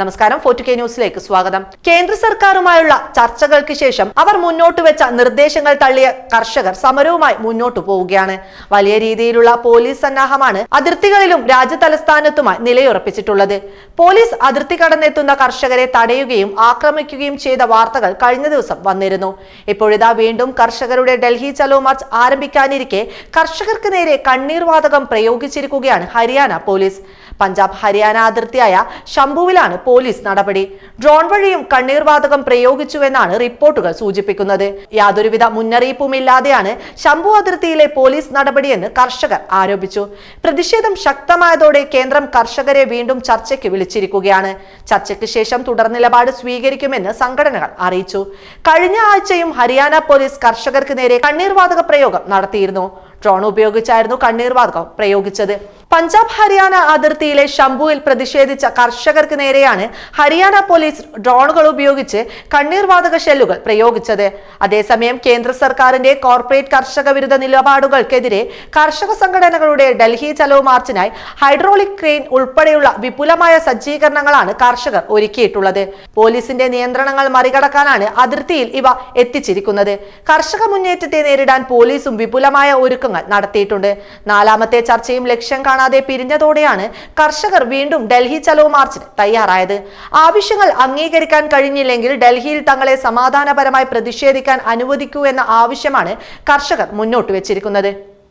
നമസ്കാരം ഫോർട്ടു കെ ന്യൂസിലേക്ക് സ്വാഗതം. കേന്ദ്ര സർക്കാരുമായുള്ള ചർച്ചകൾക്ക് ശേഷം അവർ മുന്നോട്ട് വെച്ച നിർദ്ദേശങ്ങൾ തള്ളിയ കർഷകർ സമരവുമായി മുന്നോട്ടു പോവുകയാണ്. വലിയ രീതിയിലുള്ള പോലീസ് സന്നാഹമാണ് അതിർത്തികളിലും രാജ്യതലസ്ഥാനത്തുമായി നിലയുറപ്പിച്ചിട്ടുള്ളത്. പോലീസ് അതിർത്തി കടന്നെത്തുന്ന കർഷകരെ തടയുകയും ആക്രമിക്കുകയും ചെയ്ത വാർത്തകൾ കഴിഞ്ഞ ദിവസം വന്നിരുന്നു. ഇപ്പോഴിതാ വീണ്ടും കർഷകരുടെ ഡൽഹി ചലോ മാർച്ച് ആരംഭിക്കാനിരിക്കെ കർഷകർക്ക് നേരെ കണ്ണീർ വാതകം പ്രയോഗിച്ചിരിക്കുകയാണ് ഹരിയാന പോലീസ്. പഞ്ചാബ് ഹരിയാന അതിർത്തിയായ ശംഭുവിലാണ് പോലീസ് നടപടി. ഡ്രോൺ വഴിയും കണ്ണീർവാതകം പ്രയോഗിച്ചുവെന്നാണ് റിപ്പോർട്ടുകൾ സൂചിപ്പിക്കുന്നത്. യാതൊരുവിധ മുന്നറിയിപ്പുമില്ലാതെയാണ് ശംഭു അതിർത്തിയിലെ പോലീസ് നടപടിയെന്ന് കർഷകർ ആരോപിച്ചു. പ്രതിഷേധം ശക്തമായതോടെ കേന്ദ്രം കർഷകരെ വീണ്ടും ചർച്ചയ്ക്ക് വിളിച്ചിരിക്കുകയാണ്. ചർച്ചയ്ക്ക് ശേഷം തുടർ നിലപാട് സ്വീകരിക്കുമെന്ന് സംഘടനകൾ അറിയിച്ചു. കഴിഞ്ഞ ആഴ്ചയും ഹരിയാന പോലീസ് കർഷകർക്ക് നേരെ കണ്ണീർവാതക പ്രയോഗം നടത്തിയിരുന്നു. ഡ്രോൺ ഉപയോഗിച്ചായിരുന്നു കണ്ണീർവാതകം പ്രയോഗിച്ചത്. പഞ്ചാബ് ഹരിയാന അതിർത്തിയിലെ ശംഭുവിൽ പ്രതിഷേധിച്ച കർഷകർക്ക് നേരെയാണ് ഹരിയാന പോലീസ് ഡ്രോണുകൾ ഉപയോഗിച്ച് കണ്ണീർവാതക ഷെല്ലുകൾ പ്രയോഗിച്ചത്. അതേസമയം കേന്ദ്ര സർക്കാരിന്റെ കോർപ്പറേറ്റ് കർഷക വിരുദ്ധ നിലപാടുകൾക്കെതിരെ കർഷക സംഘടനകളുടെ ഡൽഹി ചലോ മാർച്ചിനായി ഹൈഡ്രോളിക് ക്രെയിൻ ഉൾപ്പെടെയുള്ള വിപുലമായ സജ്ജീകരണങ്ങളാണ് കർഷകർ ഒരുക്കിയിട്ടുള്ളത്. പോലീസിന്റെ നിയന്ത്രണങ്ങൾ മറികടക്കാനാണ് അതിർത്തിയിൽ ഇവ എത്തിച്ചിരിക്കുന്നത്. കർഷക മുന്നേറ്റത്തെ നേരിടാൻ പോലീസും വിപുലമായ ഒരുക്കങ്ങൾ നടത്തിയിട്ടുണ്ട്. നാലാമത്തെ ചർച്ചയും ലക്ഷ്യം കാണാതെ പിരിഞ്ഞതോടെയാണ് കർഷകർ വീണ്ടും ഡൽഹി ചലോ മാർച്ചിന് തയ്യാറായത്. ആവശ്യങ്ങൾ അംഗീകരിക്കാൻ കഴിഞ്ഞില്ലെങ്കിൽ ഡൽഹിയിൽ തങ്ങളെ സമാധാനപരമായി പ്രതിഷേധിക്കാൻ അനുവദിക്കൂ എന്ന ആവശ്യമാണ് കർഷകർ മുന്നോട്ട് വെച്ചിരിക്കുന്നത്.